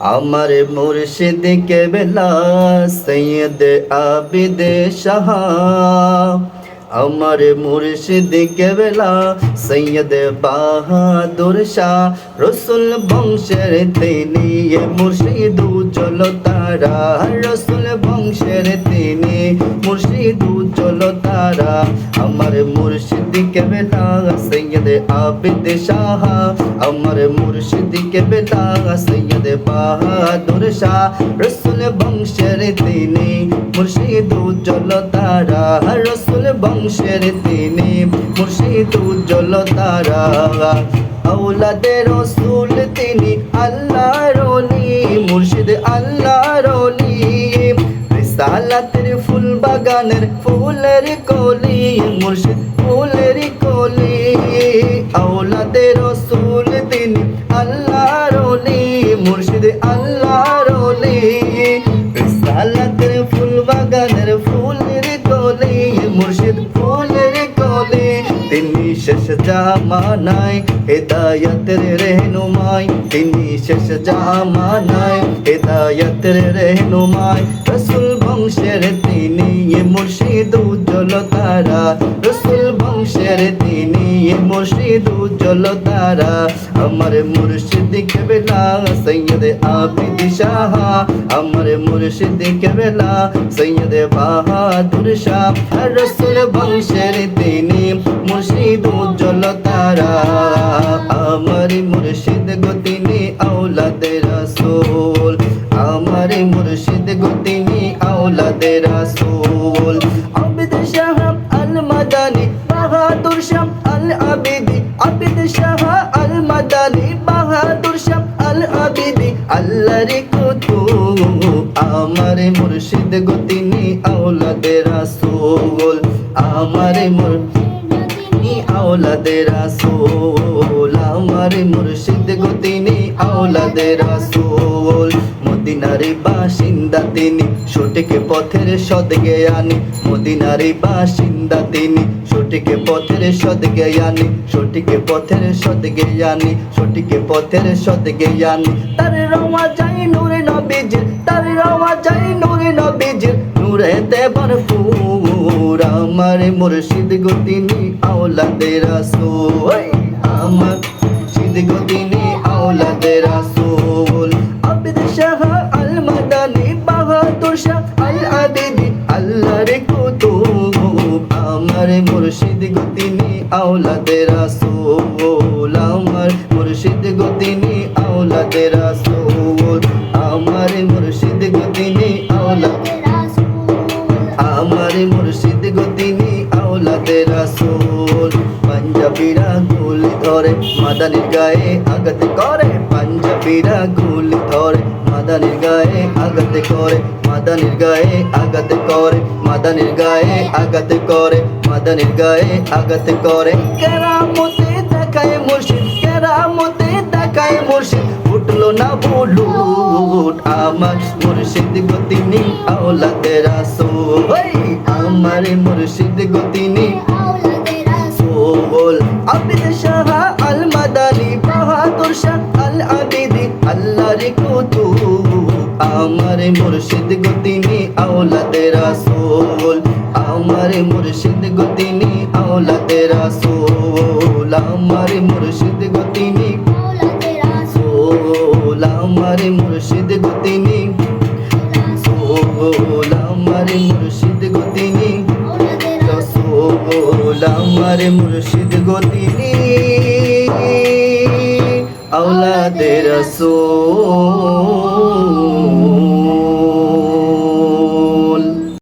আমার মুর্শিদ কেবলা সৈয়দ আবিদ শাহ। আমার মুর্শিদ কেবলা সৈয়দ বাহাদুর শাহ রসুল বংশের তিনি এ মুর্শিদ উজ্জ্বল তারা রসুল বংশের তিনি মুর্শিদ উজ্জ্বল তারা আমার মুর্শিদ কেবলা সৈয়দ আবিদ শাহ আমার মুর্শিদ কেবলা সৈয়দ বাহাদুর শাহ রসুল বংশের তিনি মুর্শিদ উজ্জ্বল তারা রসুল বংশের তিনি মুর্শিদ উজ্জ্বল তারা। আউলাদে রসুল, তিনি আল্লাহর অলি মুর্শিদ আল্লাহ অলি রিসালাতের ফুল বাগানের ফুলের কলি, মুর্শিদ ফুলের কলি। আউলাদে রসুল, তিনি আল্লাহর অলি মুর্শিদ আল্লাহর অলি রিসালাতের ফুল বাগানের ফুলের কলি, মুর্শিদ ফুলের কলে। তিনি শেষ জামানায় হেদায়তের রেহনুমাই তিনি শেষ জামানায় হেদায়তের রেহনুমাই রসুল বংশের তিনি, মুর্শিদ উজ্জ্বল তারা রসুল বংশের তিনি মুর্শিদ উজ্জ্বল তারা। আমার মুর্শিদ কেবলা, সৈয়দ আবিদ শাহ। আমার মুর্শিদ কেবলা, সৈয়দ বাহাদুর শাহ। রসুল বংশের তিনি মুর্শিদ উজ্জ্বল তারা। আমার মুর্শিদ গতিনি আওলাদে রাসূল। আমার মুর্শিদ গতিনি আওলাদে রাসূল। শাহ আল আবিদি আবিদ শাহ আল মাদানি বাহাদুর আল আবিদি আল্লাহর কুতুব, আমার মুর্শিদ গতিনি আওলাদে রাসূল। আমার মুর্শিদ আওলাদে রাসূল। আমার মুর্শিদ গতিনি আওলাদে রাসূল। মদিনার বাসিন্দা তিনি, সঠিক পথের সদজ্ঞানী মদিনার বাসিন্দা তিনি, সঠিক পথের সদজ্ঞানী সঠিক পথের সদজ্ঞানী সঠিক পথের সদজ্ঞানী তার রওয়া যায় নূরে নবীজির, তার রওয়া যায় নূরে নবীজির। নূরেতে ভরপুর আমার মুর্শিদ গতিনি আওলাদে রাসূল। আমার মুর্শিদ গতিনি আওলাদে রাসূল। আমার মুর্শিদ গতিনি আওলাদে রাসূল। আমার মুর্শিদ গতিনি আওলাদে রাসূল। আমার মুর্শিদ গতিনি আওলাদে আমার মুর্শিদ গতিনি আওলাদে রাসূল। পাঞ্জাবিরা গুলি ধরে, মাদানির গায়ে আঘাত করে, পাঞ্জাবিরা গুলি ধরে। মাদানির গায়ে আঘাত করে, মাদানির গায়ে আঘাত করে, মাদানির গায়ে আঘাত করে, মাদানির গায়ে আঘাত করে। কেরামতে দেখায় মুর্শিদ, কেরামতে দেখায় মুর্শিদ। উঠল না বুলুট আমার মুর্শিদ গতিনি আওলাদে রাসূল। আমার মুর্শিদ গতিনি রাসূল। আবিদ শাহ মুর্শিদ গতিনি আওলাদে রাসূল। আমার মুর্শিদ গতিনি আওলাদে রাসূল। আমার মুর্শিদ গতিনি রাসূল। আমার মুর্শিদ গতিনি রাসূল। আমার মুর্শিদ গতিনি রসুল। আমার মুর্শিদ গতিনি আওলাদে রসুল।